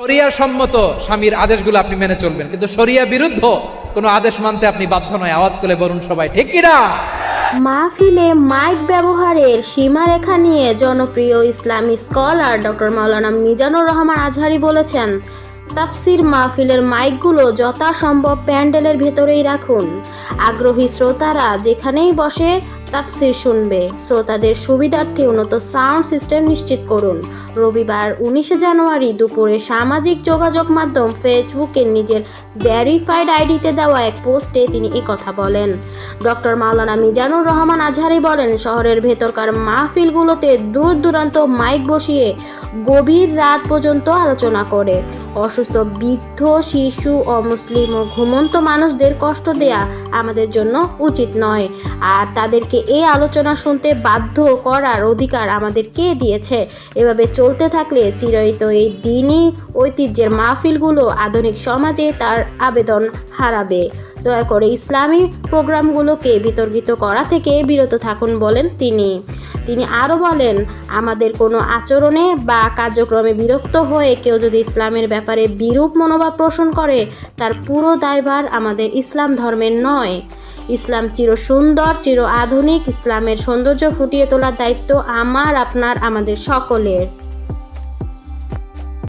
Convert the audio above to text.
শরিয়া সম্মত স্বামীর আদেশগুলো আপনি মেনে চলবেন। কিন্তু শরিয়া বিরুদ্ধ কোনো আদেশ মানতে আপনি বাধ্য নয়। আওয়াজ করে বলুন সবাই, ঠিক কিনা মাহফিলে মাইক ব্যবহারের সীমারেখা নিয়ে জনপ্রিয় ইসলামী স্কলার ডক্টর মাওলানা মিজানুর রহমান আজহারি বলেছেন, তাফসির মাহফিলের মাইকগুলো যথাসম্ভব প্যান্ডেলের ভেতরেই রাখুন। আগ্রহী শ্রোতারা যেখানেই বসে তাফসির শুনবে। শ্রোতাদের সুবিধার্থে উন্নত সাউন্ড সিস্টেম নিশ্চিত করুন। রবিবার উনিশে জানুয়ারি দুপুরে সামাজিক যোগাযোগ মাধ্যম ফেসবুকে নিজের ভ্যারিফাইড আইডিতে দেওয়া এক পোস্টে তিনি কথা বলেন। ডক্টর মাওলানা মিজানুর রহমান আজহারি বলেন, শহরের ভেতরকার মাহফিলগুলোতে দূর দূরান্ত মাইক বসিয়ে গভীর রাত পর্যন্ত আলোচনা করে। অসুস্থ, বৃদ্ধ, শিশু অমুসলিম ও ঘুমন্ত মানুষদের কষ্ট দেয়া আমাদের জন্য উচিত নয়। আর তাদেরকে এই আলোচনা শুনতে বাধ্য করার অধিকার আমাদের কে দিয়েছে? এভাবে চলতে থাকলে চিরায়িত এই দিনই ঐতিহ্যের মাহফিলগুলো আধুনিক সমাজে তার আবেদন হারাবে। দয়া করে ইসলামী প্রোগ্রামগুলোকে বিতর্কিত করা থেকে বিরত থাকুন বলেন তিনি। তিনি আরও বলেন, আমাদের কোনো আচরণে বা কার্যক্রমে বিরক্ত হয়ে কেউ যদি ইসলামের ব্যাপারে বিরূপ মনোভাব পোষণ করে, তার পুরো দায়ভার আমাদের ইসলাম ধর্মের নয়। ইসলাম চির সুন্দর, চির আধুনিক, ইসলামের সৌন্দর্য ফুটিয়ে তোলার দায়িত্ব আমার, আপনার, আমাদের সকলের।